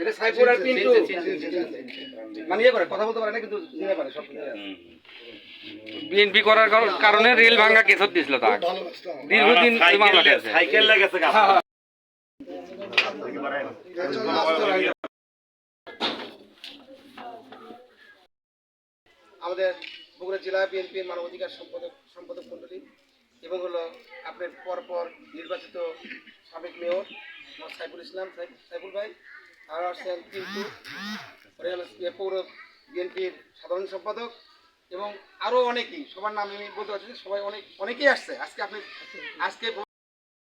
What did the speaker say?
এটা সাইফুল আর পিন্টু। মানে ইয়ে করে কথা বলতে পারে না কিন্তু চিনে পারে সব। বিএনপি করার কারণে রেল ভাঙ্গা কেস দিছিল তাকে। দীর্ঘদিন সাইকেল লেগেছে আমাদের বগুড়া জেলা বিএনপির মানবাধিকার সম্পাদক সম্পাদক মন্ডলী এবং হলো আপনার পরপর নির্বাচিত সাবেক মেয়র সাইফুল ইসলাম সাইফ- সাইফুল ভাই। আর আসছেন কিন্তু পৌর বিএনপির সাধারণ সম্পাদক এবং আরও অনেকেই, সবার নাম আমি বলতে পারছি সবাই অনেক অনেকেই আসছে। আজকে আপনি আজকে